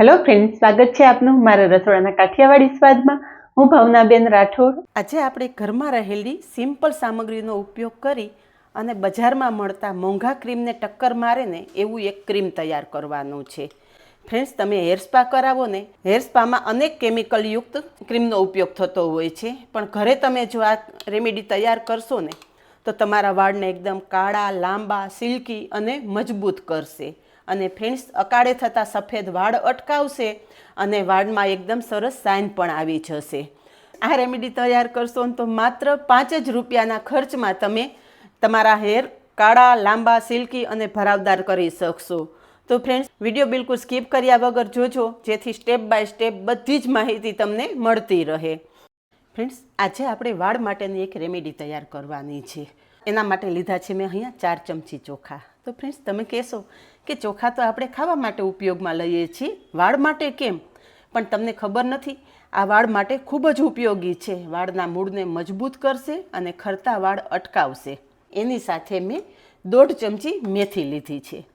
Hello friend સ્વાગત છે આપનું મારા રસોડાના કાઠિયાવાડી સ્વાદમાં. હું ભાવનાબેન રાઠોડ. આજે આપણે ઘરમાં રહેલી સિમ્પલ સામગ્રીનો ઉપયોગ કરી અને બજારમાં મળતા મોંઘા ક્રીમને ટક્કર મારે ને એવું એક ક્રીમ તૈયાર કરવાનું છે. ફ્રેન્ડ્સ તમે હેર સ્પા કરાવો ને હેર સ્પામાં અનેક કેમિકલયુક્ત ક્રીમનો ઉપયોગ થતો હોય છે. પણ ઘરે તમે જો આ રેમેડી તૈયાર કરશો ને, તો તમારા વાળને એકદમ કાળા, લાંબા સિલ્કી અને મજબૂત કરશે. અને ફ્રેન્ડ્સ અકાળે થતા સફેદ વાળ અટકાવશે અને વાળમાં એકદમ સરસ સાઇન પણ આવી જશે. આ રેમેડી તૈયાર કરશો તો માત્ર પાંચ જ રૂપિયાના ખર્ચમાં તમે તમારા હેર કાળા, લાંબા, સિલ્કી અને ભરાવદાર કરી શકશો. તો ફ્રેન્ડ્સ વીડિયો બિલકુલ સ્કીપ કર્યા વગર જોજો, જેથી સ્ટેપ બાય સ્ટેપ બધી જ માહિતી તમને મળતી રહે. ફ્રેન્ડ્સ આજે આપણે વાળ માટેની એક રેમેડી તૈયાર કરવાની છે. એના માટે લીધા છે મેં અહીંયા ચાર ચમચી ચોખા. તો ફ્રેન્ડ્સ તમે કહેશો કે ચોખા તો આપણે ખાવા માટે ઉપયોગમાં લઈએ છીએ. વાળ માટે કેમ? પણ તમને ખબર નથી, આ વાળ માટે ખૂબ જ ઉપયોગી છે. વાળના મૂળને મજબૂત કરશે અને ખરતા વાળ અટકાવશે. એની સાથે મેં દોઢ ચમચી મેથી લીધી છે.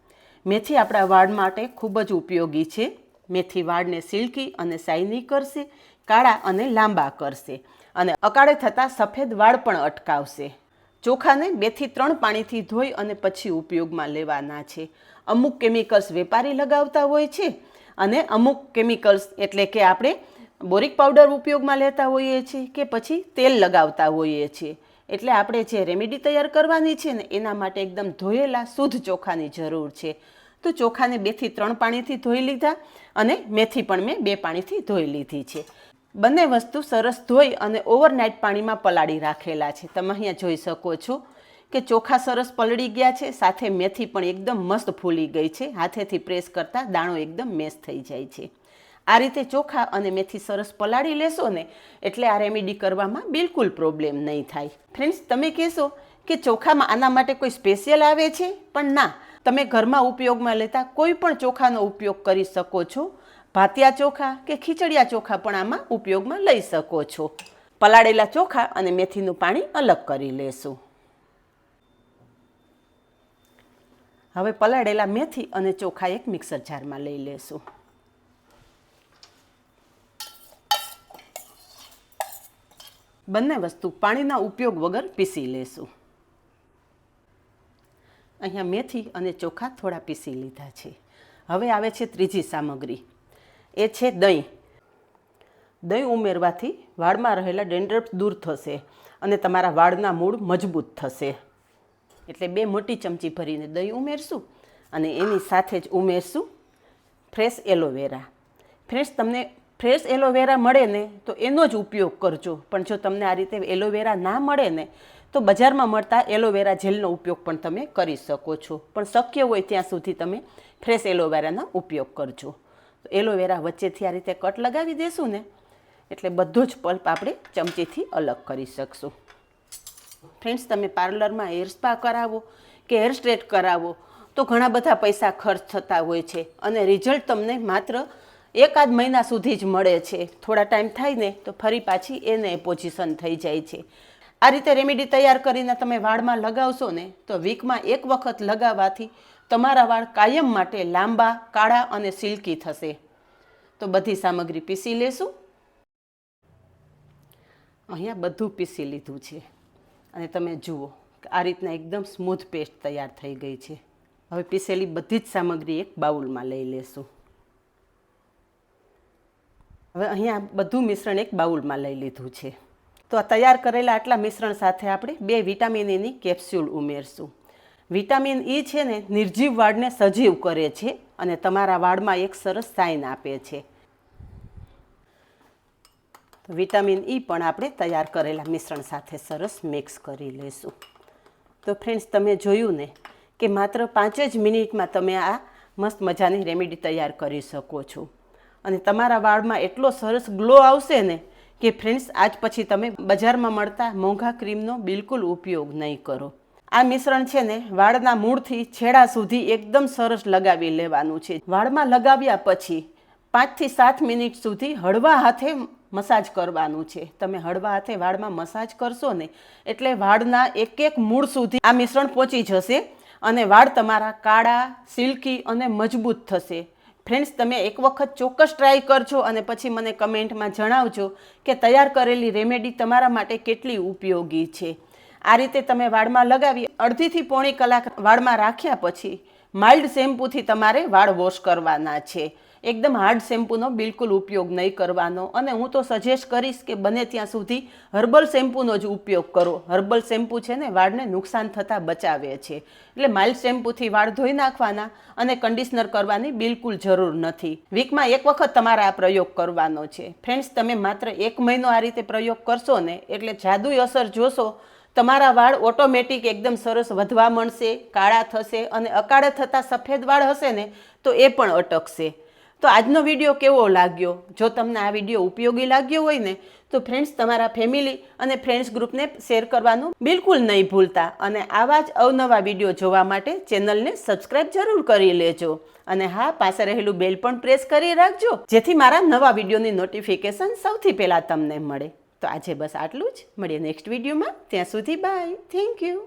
મેથી આપણા વાળ માટે ખૂબ જ ઉપયોગી છે. મેથી વાળને સિલ્કી અને સાઇની કરશે, કાળા અને લાંબા કરશે અને અકાળે થતાં સફેદ વાળ પણ અટકાવશે. ચોખાને બેથી ત્રણ પાણીથી ધોઈ અને પછી ઉપયોગમાં લેવાના છે. અમુક કેમિકલ્સ વેપારી લગાવતા હોય છે અને અમુક કેમિકલ્સ એટલે કે આપણે બોરિક પાવડર ઉપયોગમાં લેતા હોઈએ છીએ કે પછી તેલ લગાવતા હોઈએ છીએ. એટલે આપણે જે રેમેડી તૈયાર કરવાની છે ને, એના માટે એકદમ ધોયેલા શુદ્ધ ચોખાની જરૂર છે. તો ચોખાને બેથી ત્રણ પાણીથી ધોઈ લીધા અને મેથી પણ મેં બે પાણીથી ધોઈ લીધી છે. બંને વસ્તુ સરસ ધોઈ અને ઓવરનાઇટ પાણીમાં પલાળી રાખેલા છે. તમે અહીંયા જોઈ શકો છો કે ચોખા સરસ પલળી ગયા છે, સાથે મેથી પણ એકદમ મસ્ત ફૂલી ગઈ છે. હાથેથી પ્રેસ કરતાં દાણો એકદમ મેસ થઈ જાય છે. આ રીતે ચોખા અને મેથી સરસ પલાળી લેશો ને, એટલે આ રેમેડી કરવામાં બિલકુલ પ્રોબ્લેમ નહીં થાય. ફ્રેન્ડ્સ તમે કહેશો કે ચોખામાં આના માટે કોઈ સ્પેશિયલ આવે છે? પણ ના, તમે ઘરમાં ઉપયોગમાં લેતા કોઈ પણ ચોખાનો ઉપયોગ કરી શકો છો. ભાતિયા ચોખા કે ખીચડિયા ચોખા પણ આમાં ઉપયોગમાં લઈ શકો છો. પલાળેલા ચોખા અને મેથીનું પાણી અલગ કરી લેશું. હવે પલાળેલા મેથી અને ચોખા એક મિક્સર જારમાં લઈ લેશું. બંને વસ્તુ પાણીના ઉપયોગ વગર પીસી લેશું. અહીંયા મેથી અને ચોખા થોડા પીસી લીધા છે. હવે આવે છે ત્રીજી સામગ્રી. એ છે દહીં. દહીં ઉમેરવાથી વાળમાં રહેલા ડેન્ડ્રફ દૂર થશે અને તમારા વાળના મૂળ મજબૂત થશે. એટલે બે મોટી ચમચી ભરીને દહીં ઉમેરશું અને એની સાથે જ ઉમેરશું ફ્રેશ એલોવેરા. ફ્રેશ તમને, ફ્રેશ એલોવેરા મળે ને તો એનો જ ઉપયોગ કરજો. પણ જો તમને આ રીતે એલોવેરા ના મળે ને તો બજારમાં મળતા એલોવેરા જેલનો ઉપયોગ પણ તમે કરી શકો છો. પણ શક્ય હોય ત્યાં સુધી તમે ફ્રેશ એલોવેરાનો ઉપયોગ કરજો. એલોવેરા વચ્ચેથી આ રીતે કટ લગાવી દેશું ને, એટલે બધો જ પલ્પ આપણે ચમચીથી અલગ કરી શકશું. ફ્રેન્ડ્સ, તમે પાર્લરમાં હેર સ્પા કરાવો કે હેર સ્ટ્રેટ કરાવો, તો ઘણા બધા પૈસા ખર્ચ થતા હોય છે અને રિઝલ્ટ તમને માત્ર એકાદ મહિના સુધી જ મળે છે. થોડા ટાઈમ થાય ને, તો ફરી પાછી એને પોઝિશન થઈ જાય છે. આ રીતે રેમેડી તૈયાર કરીને તમે વાળમાં લગાવશો ને, તો વીકમાં એક વખત લગાવવાથી તમારા વાળ કાયમ માટે લાંબા, કાળા અને સિલ્કી થશે. તો બધી સામગ્રી પીસી લેશું. અહીંયા બધું પીસી લીધું છે. અને તમે જુઓ આ રીતના એકદમ સ્મૂથ પેસ્ટ તૈયાર થઈ ગઈ છે. હવે પીસેલી બધી જ સામગ્રી એક બાઉલમાં લઈ લેશું. હવે અહીંયા બધું મિશ્રણ એક બાઉલમાં લઈ લીધું છે. તો આ તૈયાર કરેલા આટલા મિશ્રણ સાથે આપણે બે વિટામિન એની કેપ્સ્યુલ ઉમેરશું. વિટામિન ઈ છે ને, નિર્જીવ વાળને સજીવ કરે છે અને તમારા વાળમાં એક સરસ સાઇન આપે છે. વિટામિન ઈ પણ આપણે તૈયાર કરેલા મિશ્રણ સાથે સરસ મિક્સ કરી લેશું. તો ફ્રેન્ડ્સ, તમે જોયું ને કે માત્ર પાંચ જ મિનિટમાં તમે આ મસ્ત મજાની રેમેડી તૈયાર કરી શકો છો. અને તમારા વાળમાં એટલો સરસ ગ્લો આવશે ને કે ફ્રેન્ડ્સ આજ પછી તમે બજારમાં મળતા મોંઘા ક્રીમનો બિલકુલ ઉપયોગ નહીં કરો. આ મિશ્રણ છે ને, વાળના મૂળથી છેડા સુધી એકદમ સરસ લગાવી લેવાનું છે. વાળમાં લગાવ્યા પછી પાંચથી સાત મિનિટ સુધી હળવા હાથે મસાજ કરવાનું છે. તમે હળવા હાથે વાળમાં મસાજ કરશો ને, એટલે વાળના એક એક મૂળ સુધી આ મિશ્રણ પહોંચી જશે અને વાળ તમારા કાળા, સિલ્કી અને મજબૂત થશે. ફ્રેન્ડ્સ તમે એક વખત ચોક્કસ ટ્રાય કરજો અને પછી મને કમેન્ટમાં જણાવજો કે તૈયાર કરેલી રેમેડી તમારા માટે કેટલી ઉપયોગી છે. આ રીતે તમે વાળમાં લગાવી અડધીથી પોણી કલાક વાળમાં રાખ્યા પછી માઇલ્ડ શેમ્પૂથી તમારે વાળ વોશ કરવાના છે. એકદમ હાર્ડ શેમ્પૂનો બિલકુલ ઉપયોગ નહીં કરવાનો. અને હું તો સજેસ્ટ કરીશ કે બને ત્યાં સુધી હર્બલ શેમ્પૂનો જ ઉપયોગ કરો. હર્બલ શેમ્પૂ છે ને વાળને નુકસાન થતાં બચાવે છે. એટલે માઇલ્ડ શેમ્પૂથી વાળ ધોઈ નાખવાના અને કન્ડિશનર કરવાની બિલકુલ જરૂર નથી. વીકમાં એક વખત તમારે આ પ્રયોગ કરવાનો છે. ફ્રેન્ડ્સ તમે માત્ર એક મહિનો આ રીતે પ્રયોગ કરશો ને, એટલે જાદુઈ અસર જોશો, તમારા વાળ ઓટોમેટિક એકદમ સરસ વધવા મળશે કાળા થશે અને અકાળે થતાં સફેદ વાળ હશે ને, તો એ પણ અટકશે. તો આજનો વીડિયો કેવો લાગ્યો? જો તમને આ વીડિયો ઉપયોગી લાગ્યો હોય ને, તો ફ્રેન્ડ્સ તમારા ફેમિલી અને ફ્રેન્ડ્સ ગ્રુપને શેર કરવાનું બિલકુલ નહીં ભૂલતા. અને આવા જ અવનવા વીડિયો જોવા માટે ચેનલને સબસ્ક્રાઇબ જરૂર કરી લેજો. અને હા, પાસે રહેલું બેલ પણ પ્રેસ કરી રાખજો, જેથી મારા નવા વિડીયોની નોટિફિકેશન સૌથી પહેલાં તમને મળે. તો આજે બસ આટલું જ. મળીએ નેક્સ્ટ વિડીયોમાં. ત્યાં સુધી બાય થેન્ક યુ